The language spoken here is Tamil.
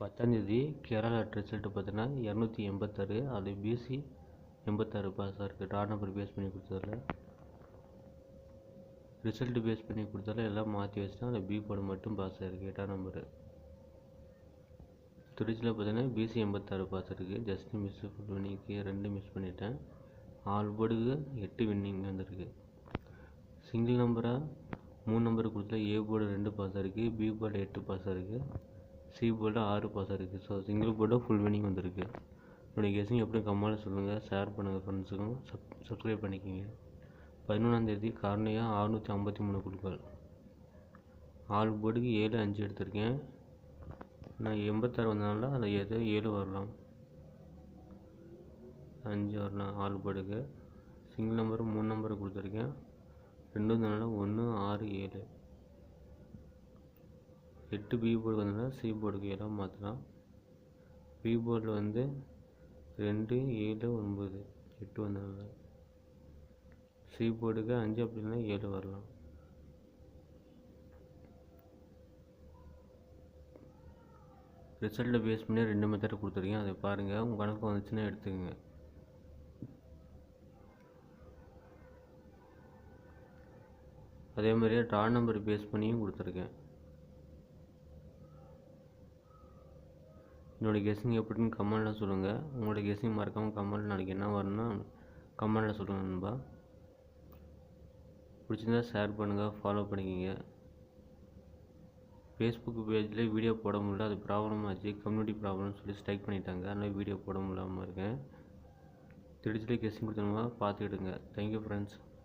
பத்தாந்தேதி கேரளா ரிசல்ட்டு பார்த்தீங்கன்னா இரநூத்தி எண்பத்தாறு. அது பிசி எண்பத்தாறு பாஸ் இருக்குது ரா நம்பர் பேஸ் பண்ணி கொடுத்ததில். ரிசல்ட்டு பேஸ் பண்ணி கொடுத்தால எல்லாம் மாற்றி வச்சுட்டா அந்த பி போர்டு மட்டும் பாஸ் ஆயிருக்கு எட்டாம் நம்பரு திருச்சியில் பார்த்தீங்கன்னா பிசி எண்பத்தாறு பாஸ் இருக்குது ஜஸ்ட் மிஸ் ஃபுல் வின்னிங்க்கு ரெண்டு மிஸ் பண்ணிட்டேன். ஆல் போர்டுக்கு எட்டு வின்னிங் வந்திருக்கு. சிங்கிள் நம்பராக மூணு நம்பர் கொடுத்தா ஏ போர்டு ரெண்டு பாஸ் இருக்குது பி போர்டு எட்டு பாஸ் இருக்குது சி போர்டு ஆறு பாஸ் இருக்குது so single board full winning வந்திருக்கு. என்னுடைய கெஸிங் எப்படி கம்மாலும் சொல்லுங்கள் ஷேர் பண்ணுங்கள் ஃப்ரெண்ட்ஸுக்கும் சப் சப்ஸ்கிரைப் பண்ணிக்கிங்க. பதினொன்றாந்தேதி கார்னியாக அறுநூற்றி ஐம்பத்தி மூணு குழுக்கள் ஆறு போர்டுக்கு ஏழு அஞ்சு எடுத்திருக்கேன். நான் எண்பத்தாறு வந்ததுனால அதில் ஏதோ ஏழு வரலாம். அஞ்சு வரலாம் ஆறு போர்டுக்கு சிங்கிள் நம்பர் மூணு நம்பர் கொடுத்துருக்கேன். ரெண்டு வந்ததுனால ஒன்று ஆறு ஏழு. எட்டு பி போர்டு வந்ததுன்னா சி போர்டுக்கு இடம் மாற்றலாம் பி போர்டில் வந்து ரெண்டு ஏழு ஒன்பது எட்டு வந்ததுனால சி போர்டுக்கு அஞ்சு அப்படின்னா ஏழு வரலாம். ரிசல்ட்டை பேஸ் பண்ணி ரெண்டு மெத்தட் கொடுத்துருக்கேன். அதை பாருங்கள் உங்கள் கணக்கு வந்துச்சுன்னா எடுத்துக்கோங்க. அதே மாதிரியே டார் நம்பர் பேஸ் பண்ணியும் கொடுத்துருக்கேன். என்னோடய கெஸ்ஸிங் எப்படின்னு கமெண்டில் சொல்லுங்கள் உங்களோட கெஸ்ஸிங் மறக்காமல் கமெண்ட் நாளைக்கு என்ன வரணும்னா கமெண்டில் சொல்லுங்கள் நண்பா. பிடிச்சிருந்தா ஷேர் பண்ணுங்கள் ஃபாலோ பண்ணிக்கிங்க. ஃபேஸ்புக் பேஜில் வீடியோ போட முடியல அது ப்ராப்ளம் ஆச்சு. கம்யூனிட்டி ப்ராப்ளம்னு சொல்லி ஸ்ட்ரைக் பண்ணிட்டாங்க. அதனால் வீடியோ போட முடியாமல் இருக்கேன். திருச்சியில் கெஸ்ஸிங் கொடுத்தவங்க பார்த்துக்கிடுங்க. Thank you friends